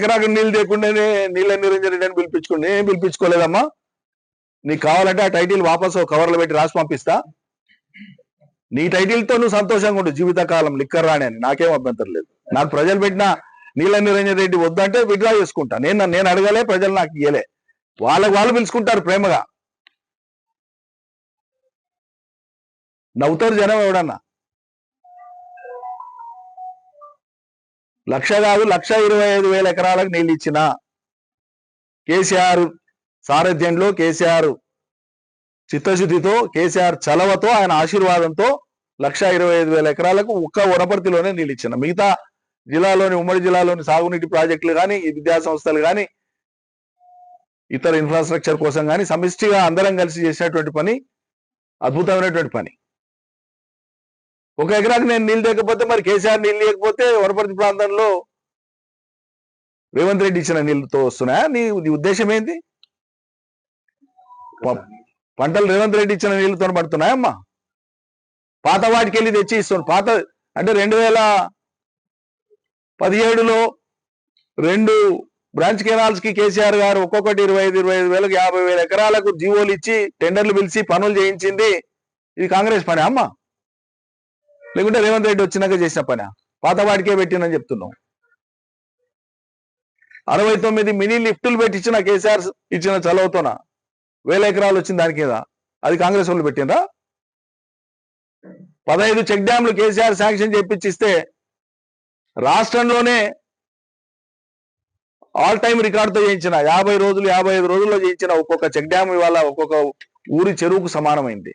ఎకరాకు నీళ్ళు లేకుండానే నీళ్ళ నిరంజన్ రెడ్డి అని పిలిపించుకోండి పిలిపించుకోలేదమ్మా? నీకు కావాలంటే ఆ టైటిల్ వాపస్ కవర్లు కవర్లో పెట్టి రాసి పంపిస్తా. నీ టైటిల్తో నువ్వు సంతోషంగా ఉండు. జీవితకాలం లిక్కర్ రాణి అని. నాకేం అభ్యంతరం లేదు. నాకు ప్రజలు పెట్టిన నీళ్ళ నిరంజన్ రెడ్డి వద్దంటే విడ్రా చేసుకుంటా. నేను నేను అడగలే ప్రజలు నాకు ఇయ్యలే. వాళ్ళకి వాళ్ళు పిలుచుకుంటారు ప్రేమగా. నవ్వుతారు జనం ఎవడన్నా? లక్ష కాదు లక్ష ఇరవై ఐదు వేల ఎకరాలకు నీళ్ళు ఇచ్చిన కేసీఆర్ సారథ్యంలో కేసీఆర్ చిత్తశుద్ధితో కేసీఆర్ చలవతో ఆయన ఆశీర్వాదంతో లక్ష ఇరవై ఐదు వేల ఎకరాలకు ఒక్క వనపర్తిలోనే నీళ్ళు ఇచ్చిన. మిగతా జిల్లాలోని ఉమ్మడి జిల్లాలోని సాగునీటి ప్రాజెక్టులు కానీ ఈ విద్యా సంస్థలు కానీ ఇతర ఇన్ఫ్రాస్ట్రక్చర్ కోసం కానీ సమిష్టిగా అందరం కలిసి చేసినటువంటి పని అద్భుతమైనటువంటి పని. ఒక ఎకరాకు నేను నీళ్ళు లేకపోతే మరి కేసీఆర్ నీళ్ళు లేకపోతే వనపర్తి ప్రాంతంలో రేవంత్ రెడ్డి ఇచ్చిన నీళ్ళతో వస్తున్నాయా? నీ నీ ఉద్దేశం ఏంటి పంటలు రేవంత్ రెడ్డి ఇచ్చిన నీళ్ళతో పడుతున్నాయమ్మా పాత వాటికి వెళ్ళి తెచ్చి ఇస్తున్నాను పాత అంటే రెండు వేల పదిహేడులో రెండు బ్రాంచ్ కెనాల్స్కి కేసీఆర్ గారు ఒక్కొక్కటి ఇరవై ఐదు ఇరవై ఐదు వేలకు యాభై వేల ఎకరాలకు జీవోలు ఇచ్చి టెండర్లు పిలిచి పనులు చేయించింది ఇది కాంగ్రెస్ పని అమ్మా? లేకుంటే రేవంత్ రెడ్డి వచ్చినాక చేసిన పని. పాత వాడికే పెట్టినని చెప్తున్నాం అరవై తొమ్మిది మినీ లిఫ్టులు పెట్టించిన కేసీఆర్ ఇచ్చిన చలవుతోన వేల ఎకరాలు వచ్చిన దాని అది కాంగ్రెస్ వాళ్ళు పెట్టిండ్రా? పదహైదు చెక్ డ్యాంలు కేసీఆర్ శాంక్షన్ చేపించిస్తే రాష్ట్రంలోనే ఆల్ టైమ్ రికార్డుతో చేయించిన యాభై రోజులు యాభై ఐదు రోజుల్లో చేయించిన ఒక్కొక్క చెక్ డ్యామ్ ఇవాళ ఒక్కొక్క ఊరి చెరువుకు సమానమైంది.